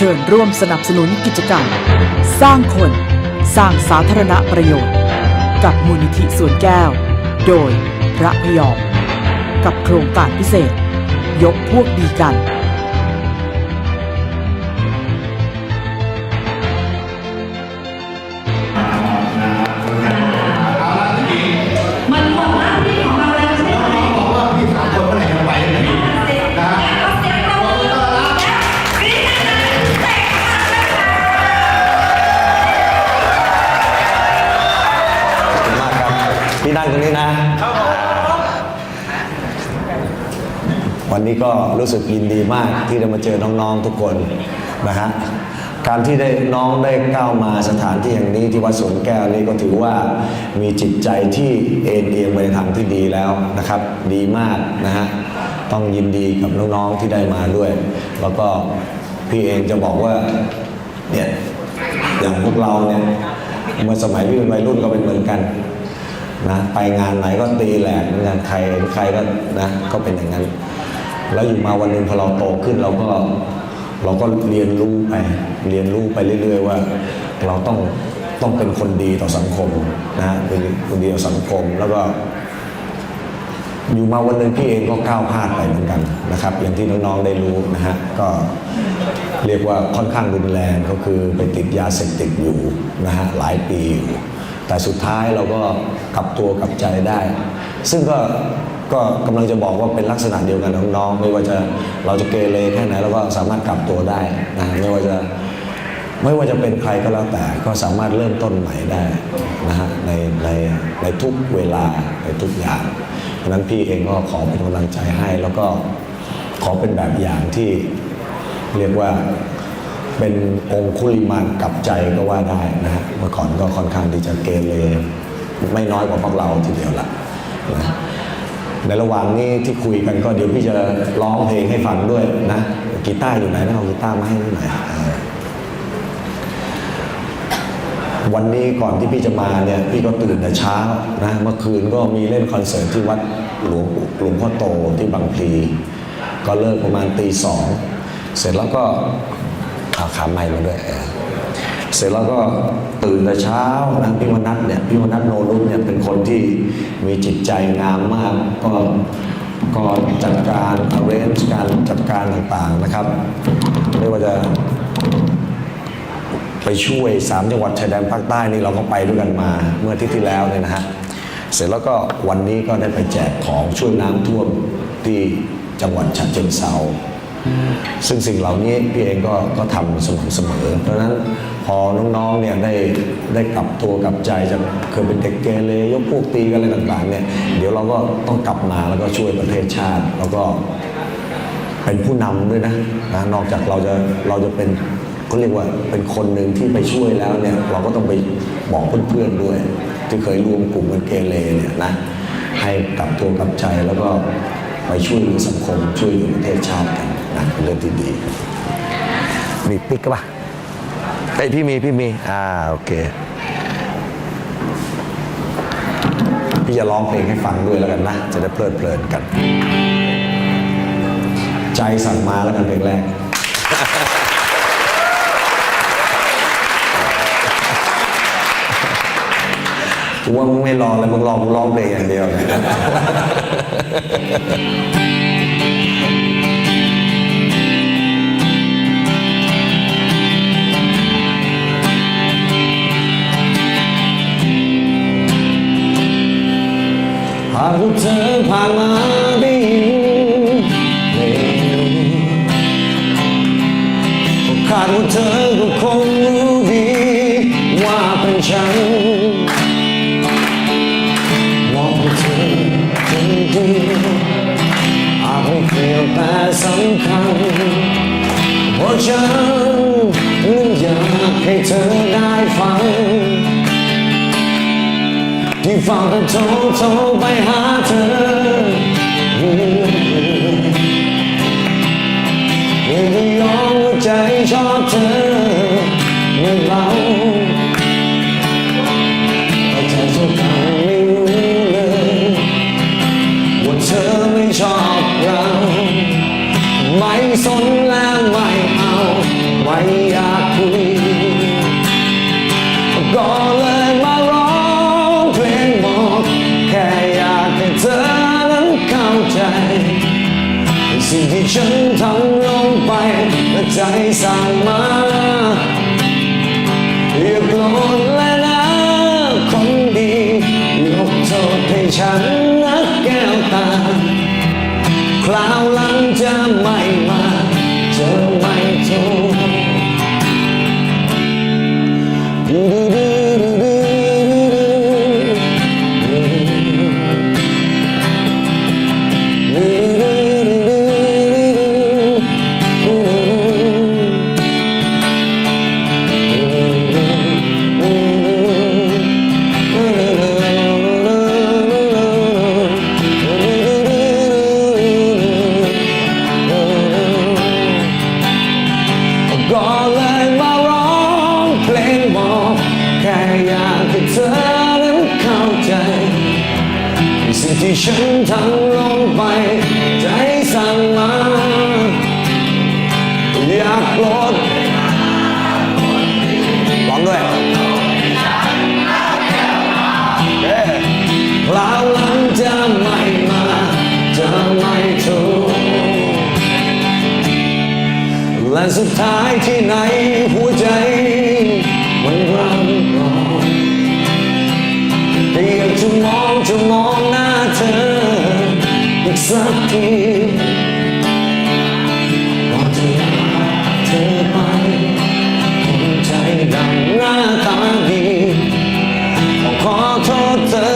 เชิญร่วมสนับสนุนกิจกรรม สร้างคน สร้างสาธารณประโยชน์ กับมูลนิธิสวนแก้ว โดยพระพยอม กับโครงการพิเศษ ยกพวกดีกัน รู้สึกยินดีมากที่ได้มาเจอน้องๆทุกคนนะฮะการที่ได้น้องได้ก้าวมาสถานที่อย่างนี้ที่วัดสวนแก้วนี้ก็ถือว่ามีจิตใจที่เอ็นเอียงไปในทางที่ดีแล้วนะครับ ดีมากนะฮะต้องยินดีกับน้องๆที่ได้มาด้วย แล้วก็พี่เองจะบอกว่าเนี่ยอย่างพวกเราเนี่ยเมื่อสมัยพี่เป็นวัยรุ่นก็เป็นเหมือนกันนะไปงานไหนก็ตีแหลกเหมือนกันใครใครก็นะก็เป็นอย่างนั้น แล้วอยู่มาวันหนึ่งพอเราโตขึ้นเราก็เราก็เรียนรู้ไปเรียนรู้ไปเรื่อย ๆ ว่า เราต้องต้องเป็นคนดีต่อสังคมนะเป็นคนดีต่อสังคมแล้วก็อยู่มาวันหนึ่งพี่เองก็ก้าวพลาดไปเหมือนกันนะครับ อย่างที่น้องๆได้รู้นะฮะก็เรียกว่าค่อนข้างรุนแรงก็คือไปติดยาเสพติดอยู่นะฮะหลายปีอยู่แต่สุดท้ายเราก็กลับตัวกลับใจได้ ซึ่งก็ ก็กำลังจะบอกว่าเป็นลักษณะเดียวกันน้องๆไม่ว่าจะเราจะเกเรแค่ไหนเราก็สามารถกลับตัวได้นะไม่ว่าจะไม่ว่าจะเป็นใครก็แล้วแต่ก็สามารถเริ่มต้นใหม่ได้นะฮะในในในทุกเวลาในทุกอย่าง เพราะฉะนั้นพี่เองก็ขอเป็นกำลังใจให้แล้วก็ขอเป็นแบบอย่างที่เรียกว่าเป็นองคุลิมานกลับใจก็ว่าได้นะฮะเมื่อก่อนก็ค่อนข้างที่จะเกเรไม่น้อยกว่าพวกเราทีเดียวละนะ ในระหว่างนี้ที่คุยกันก็เดี๋ยวพี่จะร้องเพลงให้ฟังด้วยนะกีตาร์อยู่ไหนนะเอากีตาร์มาให้หน่อยวันนี้ก่อนที่พี่จะมาเนี่ยพี่ก็ตื่นแต่เช้านะเมื่อคืนก็มีเล่นคอนเสิร์ตที่วัดหลวงหลวงพ่อโตที่บางพลีก็เลิกประมาณตีสองเสร็จแล้วก็เอาขาไม้มาด้วย เสร็จแล้วก็ตื่นแต่เช้านะพี่มนัทเนี่ยพี่มนัทโนรุตเนี่ยเป็นคนที่มีจิตใจงามมาก ก็ก็จัดการ arrange การจัดการต่างๆนะครับ ไม่ว่าจะไปช่วย 3 จังหวัดชายแดนภาคใต้นี่เราก็ไปด้วยกันมาเมื่ออาทิตย์ที่แล้วเนี่ยนะฮะเสร็จแล้วก็วันนี้ก็ได้ไปแจกของช่วยน้ำท่วมที่จังหวัดฉะเชิงเซาซึ่งสิ่งเหล่านี้พี่เองก็ก็ทำสม่ำเสมอ เพราะฉะนั้น พอน้องๆเนี่ยได้ได้กลับตัวกลับใจจากเคยเป็นเด็กเกเรยกพวกตีกันอะไรต่างๆเนี่ยเดี๋ยวเราก็ต้องกลับมาแล้วก็ช่วยประเทศชาติ แล้วก็เป็นผู้นำด้วยนะนะนอกจากเราจะเราจะเป็นเขาเรียกว่าเป็นคนหนึ่งที่ไปช่วยแล้วเนี่ยเราก็ต้องไปบอกเพื่อนๆด้วย ที่เคยรวมกลุ่มกันเกเรเนี่ยนะให้กลับตัวกลับใจแล้วก็ไปช่วยเหลือสังคมช่วยเหลือประเทศชาติกันนะเป็นเรื่องที่ดีมีปิ๊กก็ปะ ไอยพี่มีพี่มีอ่าโอเค พี่จะร้องเพลงให้ฟังด้วยแล้วกันนะ จะได้เพลิดเพลินกัน ใจสั่งมาแล้วกันเพลงแรก กูว่ามึงไม่รอเลยมึงรอมึงร้องเพลงอย่างเดียวเลยากว่าเธอผ่านมาได้ยินเพลงนี้ก็คาดว่าเธอก็คงรู้ดีว่าเป็นฉันมองเธอจริงๆอาจไม่เกี่ยวแต่สำคัญเพราะฉันนั้นอยากให้เธอได้ฟัง ที่ฟังแต่โทรโทรไปหาเธอไม่ได้ยอมว่าใจชอบเธอ ฉันทำลงไปและใจสั่งมาอย่าโกรธและนะคนดียกโทษให้ฉัน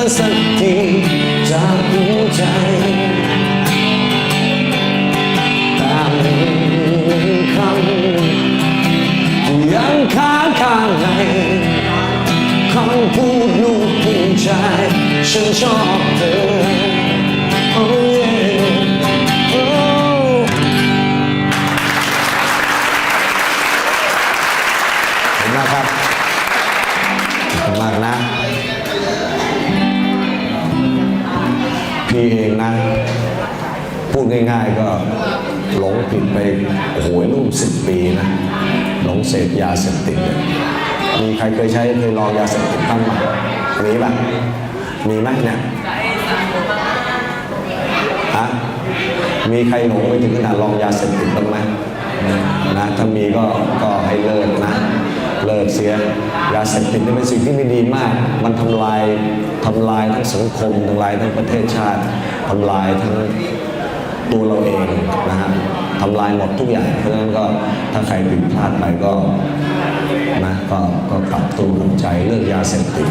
อสักทีจากหัวใจตามคำยังค้างข้างในคำพูดลูกผู้ชายฉันชอบเธอ ผิดไปโอ้โหรุ่นสิบปีนะหลงเสพยาเสพติดเนี่ยมีใครเคยใช้เคยลองยาเสพติดบ้างไหมมีป่ะมีไหมเนี่ยฮะมีใครหลงไปถึงขนาดลองยาเสพติดบ้างไหมนะถ้ามีก็ก็ให้เลิกนะเลิกเสียยาเสพติดนี่เป็นสิ่งที่ไม่ดีมาก มันทำลายทำลายทั้งสังคมทำลายทั้งประเทศชาติทำลายทั้งตัวเราเองนะฮะ ทำลายหมดทุกอย่าง เพราะฉะนั้นก็ถ้าใครผิดพลาดไปก็นะก็ก็ปรับตัวปรับใจเลิกยาเสพติด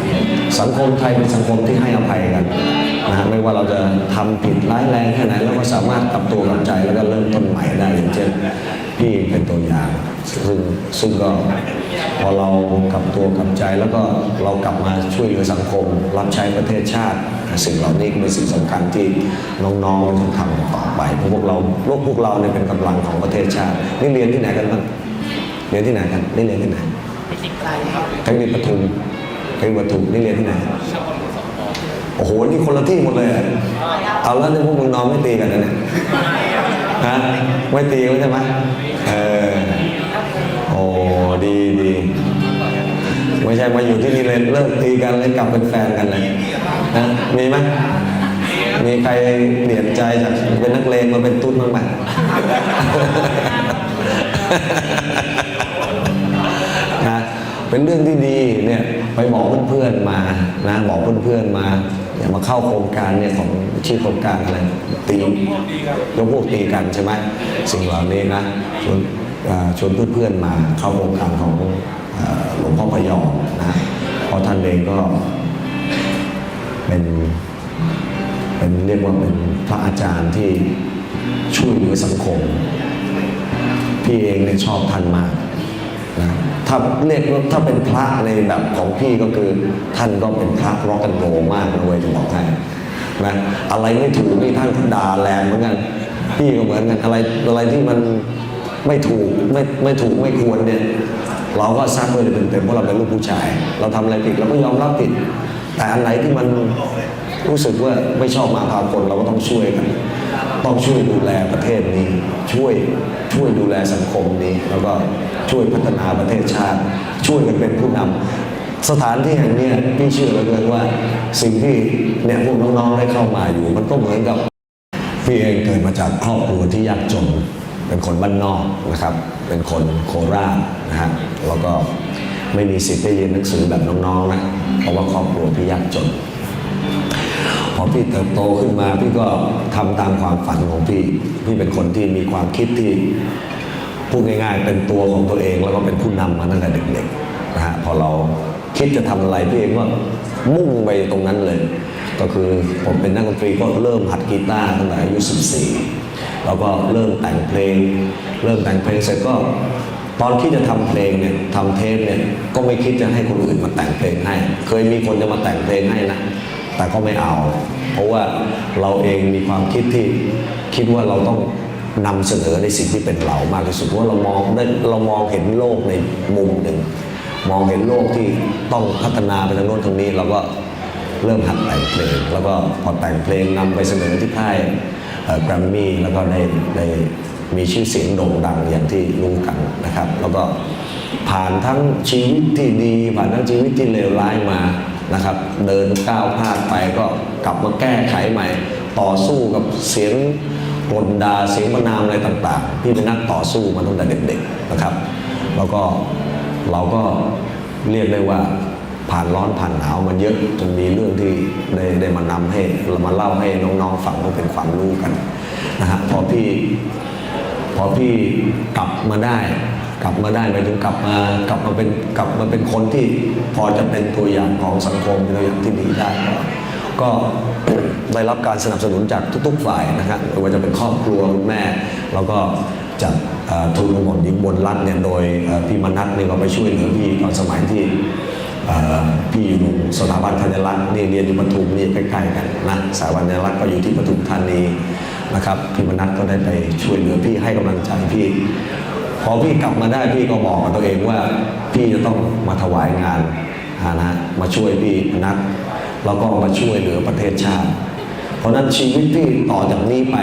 สังคมไทยเป็นสังคมที่ให้อภัยกันนะไม่ว่าเราจะทำผิดร้ายแรงแค่ไหนเราก็สามารถปรับตัวปรับใจแล้วก็เริ่มต้นใหม่ได้อย่างเช่นพี่เป็นตัวอย่างซึ่งซึ่งก็พอเรากลับตัวกลับใจแล้วก็เรากลับมาช่วยเหลือสังคม รับใช้ประเทศชาติ สิ่งเหล่านี้ก็เป็นสิ่งสำคัญที่น้องๆต้องทำต่อไปเพราะพวกเราพวกพวกเราเนี่ยเป็นกำลังของประเทศชาตินี่เรียนที่ไหนกันบ้างเรียนที่ไหนกันนี่เรียนที่ไหนเทคนิคปทุมเทคนิคปทุมนี่เรียนที่ไหนโอ้โหนี่คนละที่หมดเลยอะเอาแล้วเนี่ยพวกมึงนอนไม่ตีกันนะเนี่ยฮะไม่ตีกันใช่ไหมเออโอ้ดีดีไม่ใช่มาอยู่ที่นี่เลยเลิกตีกันเลยกลับเป็นแฟนกันเลย นะมีไหมมีใครเปลี่ยนใจจากเป็นนักเลงมาเป็นตุ๊ดบ้างไหมนะเป็นเรื่องที่ดีเนี่ยไปบอกเพื่อนๆมานะบอกเพื่อนๆมาอย่ามาเข้าโครงการเนี่ยของชื่โครงการอะไรตียกพวกตีกันใช่ไหมสิ่งเหล่านี้นะชวนชวนเพื่อนๆมาเข้าโครงการของหลวงพ่อพยอมนะเพราะท่านเองก็ เป็นเป็นเรียกว่าเป็นพระอาจารย์ที่ช่วยเหลือสังคม พี่เองเนี่ยชอบท่านมากนะถ้าเรียกว่าถ้าเป็นพระในแบบของพี่ก็คือท่านก็เป็นพระร็อกกันโรมากนะเว้ยจะบอกให้นะอะไรไม่ถูกนี่ท่านด่าแรงเหมือนกันพี่ก็เหมือนกันอะไรอะไรที่มันไม่ถูกไม่ไม่ถูกไม่ควรเนี่ยเราก็ซักเลยเต็มๆเพราะเราเป็นลูกผู้ชาย เราทำอะไรผิดเราก็ยอมรับผิด แต่อันไหนที่มันรู้สึกว่าไม่ชอบมาพากลเราก็ต้องช่วยกันต้องช่วยดูแลประเทศนี้ ช่วยช่วยดูแลสังคมนี้ แล้วก็ช่วยพัฒนาประเทศชาติ ช่วยกันเป็นผู้นำสถานที่แห่งนี้พี่เชื่อเหลือเกินว่าสิ่งที่เนี่ยพวกน้องๆได้เข้ามาอยู่ มันก็เหมือนกับพี่เองเกิดมาจากครอบครัวที่ยากจน เป็นคนบ้านนอกนะครับ เป็นคนโคราชนะฮะแล้วก็ ไม่มีสิทธิ์ได้เรียนหนังสือแบบน้องๆนะเพราะว่าครอบครัวพี่ยากจนพอพี่เติบโตขึ้นมาพี่ก็ทำตามความฝันของพี่พี่เป็นคนที่มีความคิดที่พูดง่าย ๆ เป็นตัวของตัวเองแล้วก็เป็นผู้นำมาตั้งแต่เด็กๆนะฮะพอเราคิดจะทำอะไรพี่เองก็มุ่งไปตรงนั้นเลย ก็คือผมเป็นนักดนตรีก็เริ่มหัดกีตาร์ตั้งแต่อายุ 14 แล้วก็เริ่มแต่งเพลง เริ่มแต่งเพลงเสร็จก็ ตอนที่จะทำเพลงเนี่ยทำเทปเนี่ยก็ไม่คิดจะให้คนอื่นมาแต่งเพลงให้ เคยมีคนจะมาแต่งเพลงให้นะแต่ก็ไม่เอา เพราะว่าเราเองมีความคิดที่คิดว่าเราต้องนำเสนอในสิ่งที่เป็นเรามากที่สุดว่าเรามองได้เรามองเห็นโลกในมุมหนึ่งมองเห็นโลกที่ต้องพัฒนาไปทางโน้นทางนี้เราก็เริ่มหัดแต่งเพลง แล้วก็พอแต่งเพลงนำไปเสนอที่ค่ายแกรมมี่แล้วก็ได้ได้ มีชื่อเสียงโด่งดังอย่างที่รู้กันนะครับ แล้วก็ผ่านทั้งชีวิตที่ดี ผ่านทั้งชีวิตที่เลวร้ายมานะครับ เดินก้าวพลาดไปก็กลับมาแก้ไขใหม่ ต่อสู้กับเสียงกลดาเสียงประนามอะไรต่างๆ พี่เป็นนักต่อสู้มาตั้งแต่เด็กๆนะครับ แล้วก็เราก็เรียกได้ว่าผ่านร้อนผ่านหนาวมันเยอะจนมีเรื่องที่ได้ได้มานำให้เรามาเล่าให้น้องๆฟังเพื่อเป็นความรู้กันนะฮะพอพี่ อพี่กลับมาได้ กลับมาได้หมายถึงกลับมากลับมาเป็นกลับมาเป็นคนที่พอจะเป็นตัวอย่างของสังคมเป็นตัวอย่างที่ดีได้ ก็ได้รับการสนับสนุนจากทุก ๆ ฝ่ายนะครับไม่ว่าจะเป็นครอบครัวคุณแม่ แล้วก็จากทุนกระหม่อมหญิงบนรัฐเนี่ยโดยพี่มนัทเนี่ยก็ไปช่วยเหลือพี่ตอนสมัยที่พี่อยู่สถาบันธัญรัตน์นี่เรียนอยู่ปทุมนี่ใกล้ๆกันนะสถาบันธัญรัตน์ก็อยู่ที่ปทุมธานี นะครับพี่มนัทก็ได้ไปช่วยเหลือพี่ให้กำลังใจพี่ พอพี่กลับมาได้พี่ก็บอกกับตัวเองว่า พี่จะต้องมาถวายงานนะมาช่วยพี่มนัทแล้วก็มาช่วยเหลือประเทศชาติ เพราะนั้นชีวิตพี่ต่อจากนี้ไป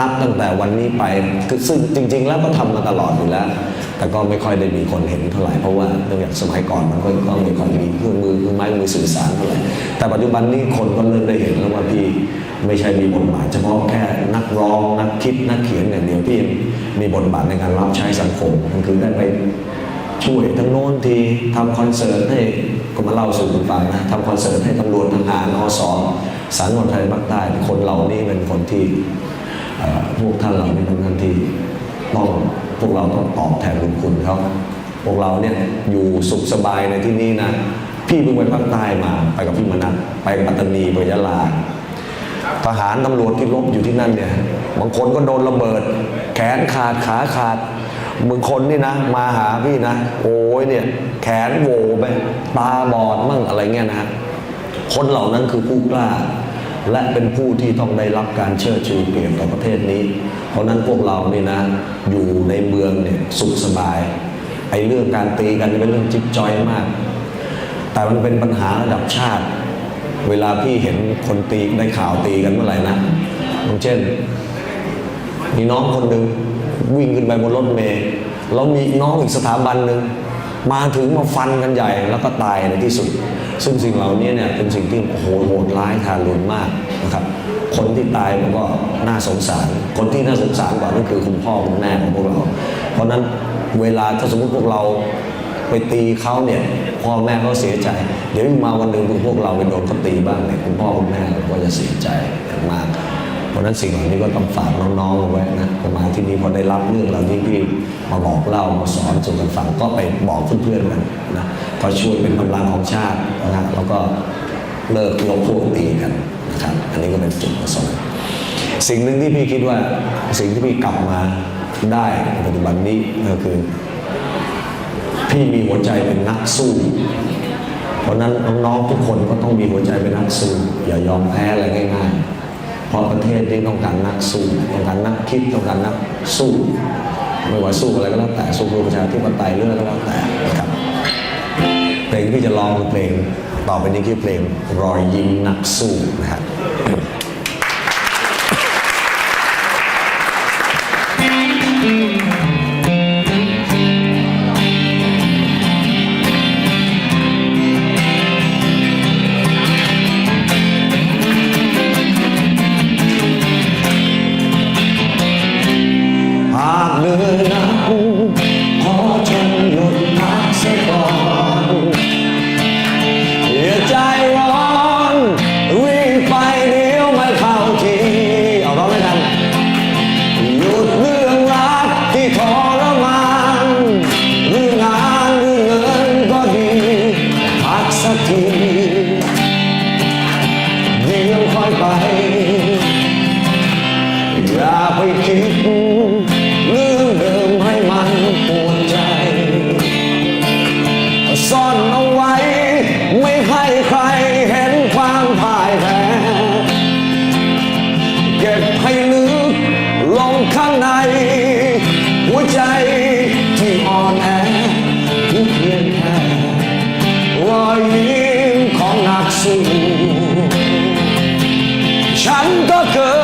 นับตั้งแต่วันนี้ไปคือซึ่งจริง ๆ แล้วก็ทำมาตลอดอยู่แล้ว แต่ก็ไม่ค่อยได้มีคนเห็นเท่าไหร่เพราะว่าเนื่องจากสมัยก่อนมันก็ก็ไม่ค่อยมีเครื่องมือเครื่องไม้มือสื่อสารเท่าไหร่แต่ปัจจุบันนี้คนก็เริ่มได้เห็นแล้วว่าพี่ ไม่ใช่มีบทบาทเฉพาะแค่นักร้องนักคิดนักเขียนอย่างเดียวพี่มีบทบาทในการรับใช้สังคมมันคือได้ไปช่วยทั้งโน้นทีทำคอนเสิร์ตให้ก็มาเล่าสู่กันฟังนะทำคอนเสิร์ตให้ตำรวจทหารอสอสารคนไทยภาคใต้คนเหล่านี้เป็นคนที่พวกท่านเหล่านี้เป็นท่านที่ต้องพวกเราต้องตอบแทนบุญคุณเขาพวกเราเนี่ยอยู่สุขสบายในที่นี้นะ พี่เพิ่งไปภาคใต้มาไปกับพี่มนัสไปปัตตานีไปยะลา ทหารตำรวจที่รบอยู่ที่นั่นเนี่ยบางคนก็โดนระเบิด แขนขาดขาขาดบางคนนี่นะ มาหาพี่นะ โอ้ยเนี่ย แขนโหวไปตาบอดมั่งอะไรเงี้ยนะ คนเหล่านั้นคือผู้กล้า และเป็นผู้ที่ต้องได้รับการเชิดชูเกียรติต่อประเทศนี้ เพราะฉะนั้นพวกเรานี่นะ อยู่ในเมืองเนี่ยสุขสบายไอ้เรื่องการตีกันเป็นเรื่องจิ๊บจอยมาก แต่มันเป็นปัญหาระดับชาติ เวลาพี่เห็นคนตีได้ข่าวตีกันเมื่อไหร่นะอย่างเช่น มีน้องคนหนึ่งวิ่งขึ้นไปบนรถเมล์แล้วมีน้องอีกสถาบันหนึ่งมาถึงมาฟันกันใหญ่แล้วก็ตายในที่สุด ซึ่งสิ่งเหล่านี้เนี่ยเป็นสิ่งที่โอ้โหดร้ายทารุณมากนะครับคนที่ตายมันก็น่าสงสาร คนที่น่าสงสารกว่านั่นคือคุณพ่อคุณแม่ของพวกเรา เพราะนั้นเวลาถ้าสมมติพวกเรา ไปตีเขาเนี่ยพ่อแม่เขาเสียใจ เดี๋ยวมาวันหนึ่งพวกเราไปโดนเขาตีบ้างเนี่ยคุณพ่อคุณแม่ก็จะเสียใจมากเพราะนั้นสิ่งเหล่านี้ก็ต้องฝากน้องๆเอาไว้นะพอมาที่นี่พอได้รับเรื่องเหล่านี้พี่มาบอกเล่ามาสอนสู่กันฟังก็ไปบอกเพื่อนๆกันนะก็ช่วยเป็นกำลังของชาตินะแล้วก็เลิกยกพวกตีกันนะครับอันนี้ก็เป็นจุดประสงค์สิ่งหนึ่งที่พี่คิดว่าสิ่งที่พี่กลับมาได้ในปัจจุบันนี้ก็คือ พี่มีหัวใจเป็นนักสู้ เพราะนั้นน้องๆทุกคนก็ต้องมีหัวใจเป็นนักสู้ อย่ายอมแพ้อะไรง่ายๆ เพราะประเทศนี้ต้องการนักสู้ต้องการนักคิดต้องการนักสู้ไม่ว่าสู้อะไรก็แล้วแต่สู้เพื่อประชาธิปไตยเรื่องก็แล้วแต่นะครับเพลงที่จะร้องคือเพลงต่อไปนี้คือเพลงรอยยิ้มนักสู้นะครับ ฉั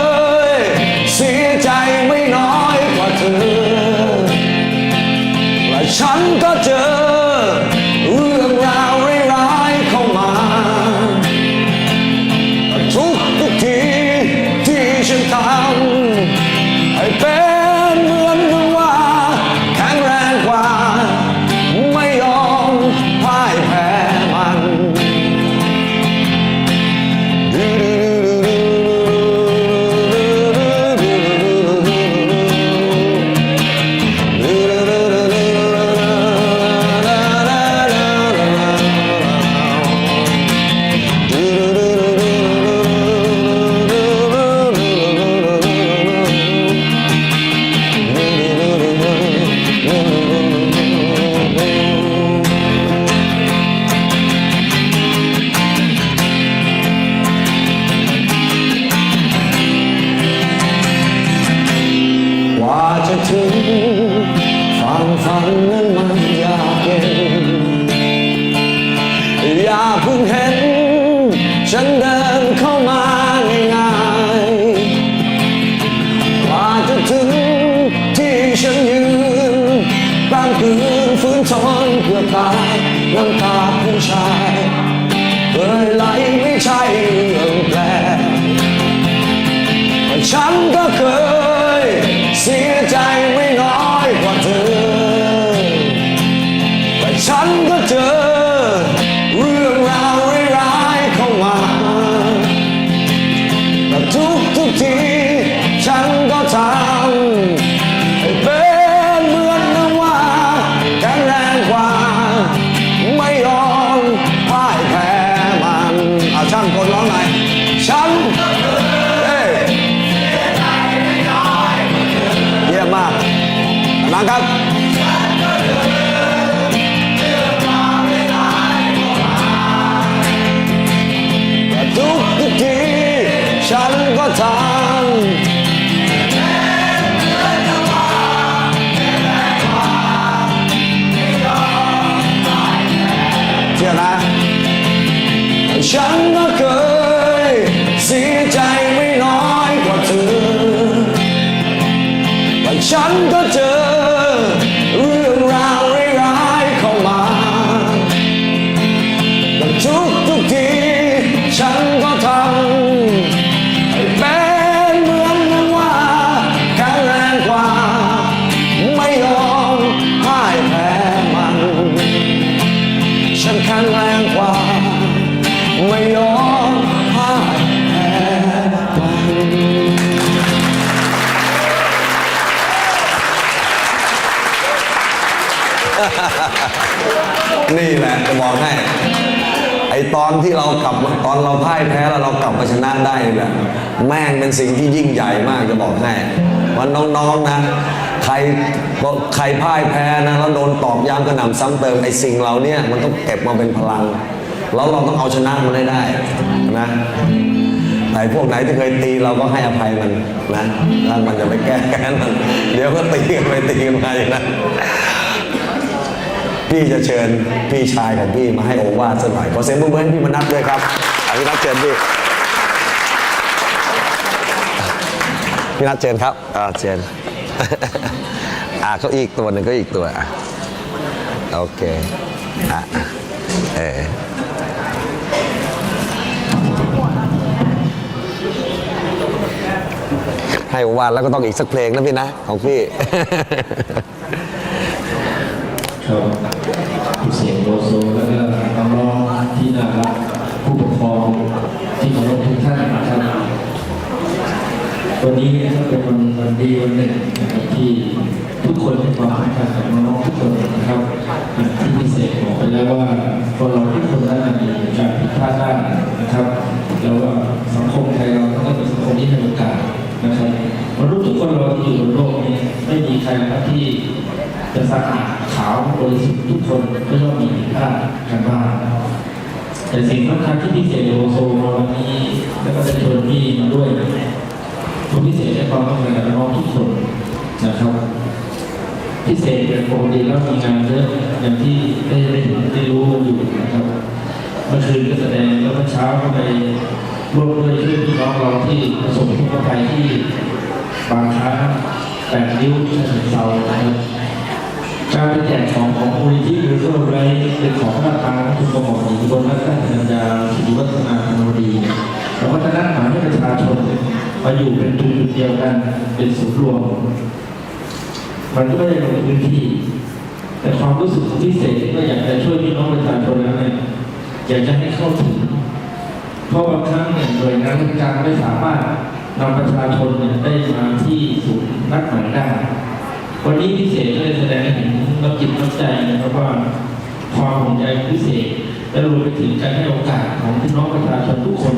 แต่ฉั อตอนที่เรากลับตอนเราพ่ายแพ้แล้วเรากลับมาชนะได้นี่แหละแม่งเป็นสิ่งที่ยิ่งใหญ่มากจะบอกให้วันน้องๆนะใครใครพ่ายแพ้นะแล้วโดนตอกย้ำกระหน่ำซ้ำเติมไอ้สิ่งเราเนี่ยมันต้องเก็บมาเป็นพลัง แล้วเราต้องเอาชนะมันได้ได้นะไหนพวกไหนที่เคยตีเราก็ให้อภัยมันนะถ้ามันจะไปแก้แค้นมันเดี๋ยวก็ตีกันไปตีกันมาอย่างนั้น พี่จะเชิญพี่ชายของพี่มาให้โอวาทสักหน่อยขอเสียงปรบมือให้พี่มนัทด้วยครับอะพี่นัทเชิญพี่พี่นัทเชิญครับอ่าเชิญอ่าเขาอีกตัวหนึ่งก็อีกตัวอะโอเคอะเออให้โอวาทแล้วก็ต้องอีกสักเพลงนะพี่นะ ของพี่ ครับผู้เสียงโลโซแล้วก็น้องๆที่น่ารักผู้ปกครองที่เคารพทุกท่านนะครับวันนี้ก็เป็นวันวันดีวันหนึ่งที่ทุกคนให้ความสำคัญกับน้องๆทุกคนนะครับที่พิเศษบอกไปแล้วว่าคนเราทุกคนนั้นมีการผิดพลาดได้นะครับแล้วว่าสังคมไทยเราต้องเป็นสังคมที่ให้โอกาสนะครับมนุษย์ทุกคนเราที่อยู่บนโลกนี้ไม่มีใครนะครับที่ จะสะอาดขาวบริสุทธิ์ทุกคนก็ย่อมมีผิดพลากันบ้างแต่สิ่งสำคัญที่พิเศษในโอโซวันนี้แล้วก็จะชวนพี่มาด้วยทุกพิเศษในความต้องการกับน้องทุกคนนะครับพิเศษเป็นปกติแล้วมีงานเยอะอย่างที่ได้ได้เห็นได้รู้กันอยู่นะครับเมื่อคืนก็แสดงแล้วเมื่อเช้าก็ไปร่วมด้วยช่วยพี่น้องเราที่ประสบทุกข์ภัยที่บางครั้งแปดริ้วที่ฉะเชิงเซานะครับ จกของของมูลนิธิหรือก็ไรเป็นของพระทางคุณกระหม่อมหญิงบนรัตนสัญญาสิริวัฒนาธนวดีเราก็จะนัดหมายให้ประชาชนมาอยู่เป็นจุดเดียวกันเป็นศูนย์รวม มันก็ไม่ได้ลงพื้นที่ แต่ความรู้สึกพิเศษก็อยากจะช่วยพี่น้องประชาชนแล้วเนี่ยอยากจะให้เข้าถึงเพราะบางครั้งเนี่ยหน่วยงานราชการไม่สามารถนำประชาชนเนี่ยได้มาที่ศูนย์นัดหมายได้ วันนี้พิเศษก็เลยแสดงให้เห็นน้ำจิตน้ำใจนะครับว่าความห่วงใยพิเศษ และรวมไปถึงการให้โอกาสของพี่น้องประชาชนทุกคน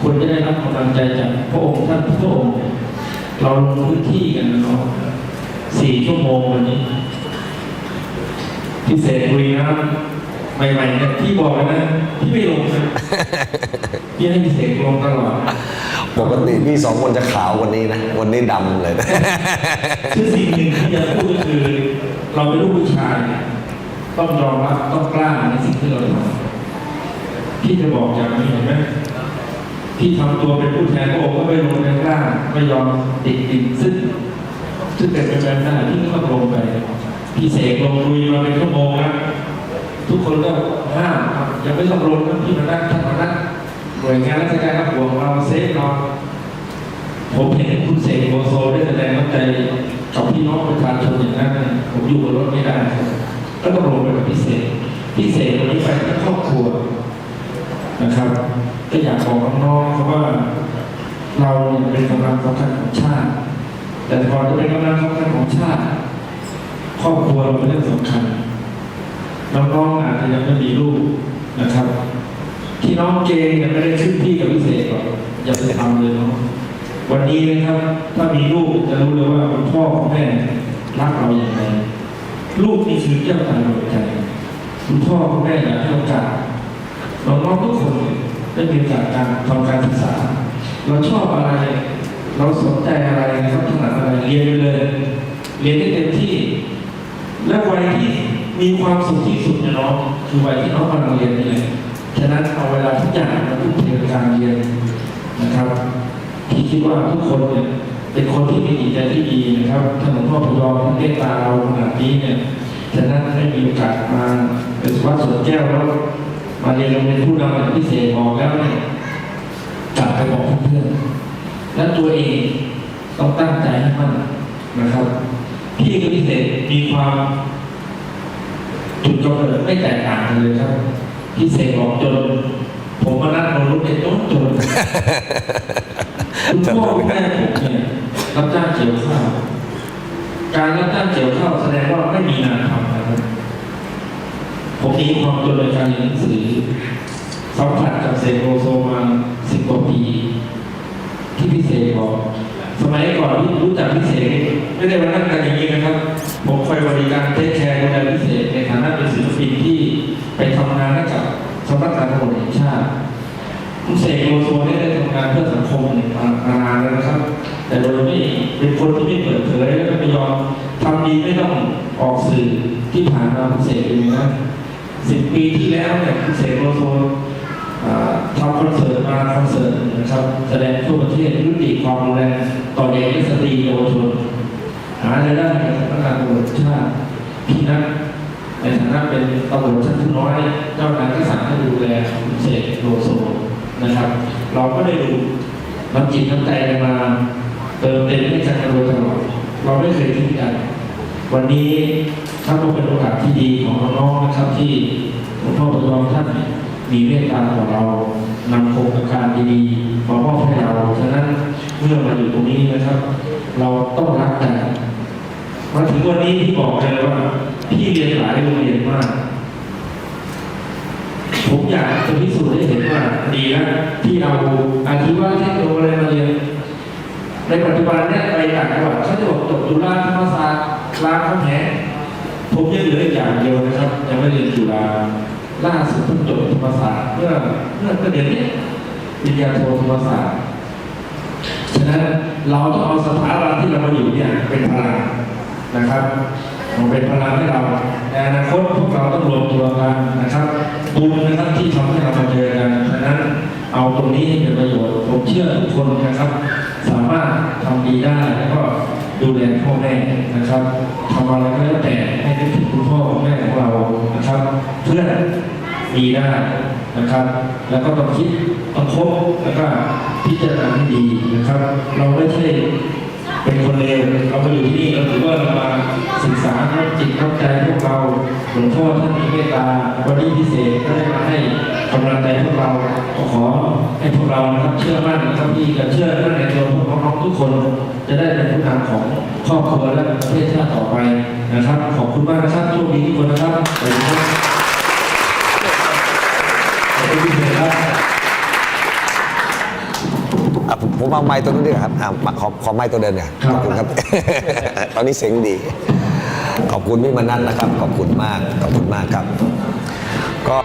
ควรจะได้รับกำลังใจจากพระองค์ท่านพระองค์เราลงพื้นที่กันนะเนาะสี่ชั่วโมงวันนี้ พิเศษคุยนะใหม่ๆเนี่ยพี่บอกเลยนะพี่ไม่ลงนะพี่ให้พิเศษลงตลอด ปกติพี่สองคนจะขาววันนี้นะ วันนี้ดำเลย คือสิ่งหนึ่งที่จะพูดก็คือ เราเป็นลูกผู้ชายเนี่ยต้องยอมรับต้องกล้าในสิ่งที่เราทำพี่จะบอกอย่างนี้เห็นไหมพี่ทำตัวเป็นผู้แทนพระองค์ก็ไม่ลงแรงกล้าไม่ยอมติดติดซึ่งซึ่งเป็นไปไม่ได้พี่ก็ต้องลงไปพี่เสกลงลุยมาเป็นชั่วโมงนะทุกคนก็ห้ามยังไม่ต้องลงนะพี่มานั่งท่านมานั่ง หน่วยงานราชการก็ห่วงเราเซฟเราผมเห็นคุณเสกโลโซได้แสดงน้ำใจกับพี่น้องประชาชนอย่างนั้นผมอยู่บนรถไม่ได้ก็ต้องลงไปกับพิเศษพิเศษวันนี้ไปทั้งครอบครัวนะครับ ก็อยากบอกน้องๆเขาว่า เราเนี่ยเป็นกำลังสำคัญของชาติ แต่ก่อนจะเป็นกำลังสำคัญของชาติ ครอบครัวเราเป็นเรื่องสำคัญน้องๆอาจจะยังไม่มีลูกนะครับ ที่น้องเจนยังไม่ได้ขึ้นที่กับพิเศษหรอกอย่าไปทำเลยเนาะวันนี้นะครับ ถ้ามีลูกจะรู้เลยว่าคุณพ่อคุณแม่รักเราอย่างไรลูกนี่คือเจ้าตาดวงใจคุณพ่อคุณแม่อยากให้โอกาสน้องๆทุกคนได้มีโอกาสการทำการศึกษา เราชอบอะไร เราสนใจอะไรเราถนัดอะไรเรียนไปเลย เรียนให้เต็มที่ และวัยที่มีความสุขที่สุดเนี่ยน้องคือวัยที่น้องกำลังเรียนนี่แหละ ฉะนั้นเอาเวลาทุกอย่างมาทุ่มเทกับการเรียนนะครับที่คิดว่าทุกคนเนี่ยเป็นคนที่มีจิตใจที่ดีนะครับท่านหลวงพ่อพยอมท่านเมตตาเราขนาดนี้เนี่ยฉะนั้นได้มีโอกาสมาเป็นวัดสวนแก้วแล้วมาเรียนโรงเรียนผู้นำพิเศษบอกแล้วเนี่ยกลับไปบอกเพื่อนๆและตัวเองต้องตั้งใจให้มันนะครับพี่กับพิเศษมีความจุดกำเนิดไม่แตกต่างกันเลยครับ พิเศษบอกจน ผมมานั่งบนรถเป็นจนจนคุณพ่อคุณแม่ผมเนี่ยรับจ้างเกี่ยวข้าวการรับจ้างเกี่ยวข้าวแสดงว่าไม่มีงานทำนะครับผมมีความจนในการเรียนหนังสือสัมผัสกับเซโลโซมาสิบกว่าปี ที่พิเศษบอกสมัยก่อนที่รู้จักพิเศษนี่ไม่ได้มานั่งกันอย่างนี้นะครับ ผมคอยบริการเทคแคร์ดูแลพิเศษในฐานะเป็นศิลปินที่ ไปทำงานให้กับสำนักงานตำรวจแห่งชาติคุณเสกโลโซได้ได้ทำงานเพื่อสังคมมานานแล้วนะครับ แต่โดยไม่เป็นคนที่ไม่เปิดเผยและก็ไม่ยอมทำดีไม่ต้องออกสื่อที่ผ่านมาคุณเสกเป็นะสิบปีที่แล้วเนี่ยคุณเสกโลโซทำคอนเสิร์ตมาคอนเสิร์ตนะครับแสดงทั่วประเทศยุติความรุนแรงต่อเด็กและสตรีเยาวชนหาได้ให้กับสำนักงานตำรวจชาติพี่นัท ในฐานะเป็นตำรวจชั้นผู้น้อย เจ้านายก็สั่งให้ดูแลคุณเสกโลโซนะครับ เราก็ได้ดูน้ำจิตน้ำใจกันมา เติมเต็มให้กันโดยตลอดเราไม่เคยทิ้งกัน วันนี้ถ้าก็เป็นโอกาสที่ดีของน้องๆนะครับที่หลวงพ่อประยอมท่านมีเมตตาต่อเรานำโครงการดีๆมามอบให้เราฉะนั้นเมื่อมาอยู่ตรงนี้นะครับ เราต้องรักกันมาถึงวันนี้ที่บอกเลยว่าากผมอยากจะพิสูจน์ให้เห็นว่า ดีแล้วที่เอาอาชีวะเทคโนโลยีมาเรียนในปัจจุบันเนี่ยไปต่างจังหวัดเขาจะบอกจบจุฬาธรรมศาสตร์รามคำแหงผมยังเหลืออีกอย่างเดียวนะครับ ยังไม่เรียนจุฬาล่าสุดเพิ่งจบธรรมศาสตร์เมื่อเมื่อเดือนนี้ปริญญาโทธรรมศาสตร์ฉะนั้นเราต้องเอาสถาบันที่เรามาอยู่เนี่ยเป็นพลังนะครับ มันเป็นพลังให้เราในอนาคตพวกเราต้องรวมตัวกันนะครับบุญนะครับที่ทำให้เรามาเจอกันฉะนั้นเอาตรงนี้ให้เป็นประโยชน์ผมเชื่อทุกคนนะครับ สามารถทำดีได้แล้วก็ดูแลพ่อแม่นะครับทำอะไรก็แล้วแต่ให้นึกถึงคุณพ่อคุณแม่ของเรานะครับ เพื่อนมีได้นะครับ แล้วก็ต้องคิดต้องคบแล้วก็พิจารณาให้ดีนะครับ เราไม่ใช่ เป็นคนเลวเรามาอยู่ที่นี่เราถือว่าเรามาศึกษาน้ำจิตน้ำใจพวกเราหลวงพ่อท่านมีเมตตาวันนี้พิเศษก็ได้มาให้กำลังใจพวกเราก็ขอให้พวกเรานะครับเชื่อมั่นนะครับที่จะเชื่อมั่นในตัวพวกน้องๆทุกคน จะได้เป็นผู้นำของครอบครัวและประเทศชาติต่อไปนะครับ ขอบคุณมากนะครับโชคดีทุกคนนะครับสวัสดีครับขอบคุณพิเศษครับ อะผมผมเอาไม้ตัวนี้ดีกว่าครับอะมาขอขอไม้ตัวเดินเนี่ยครับขอบคุณครับ ตอนนี้เสียงดี ขอบคุณพี่มนัทนะครับ ขอบคุณมาก ขอบคุณมากครับ ก็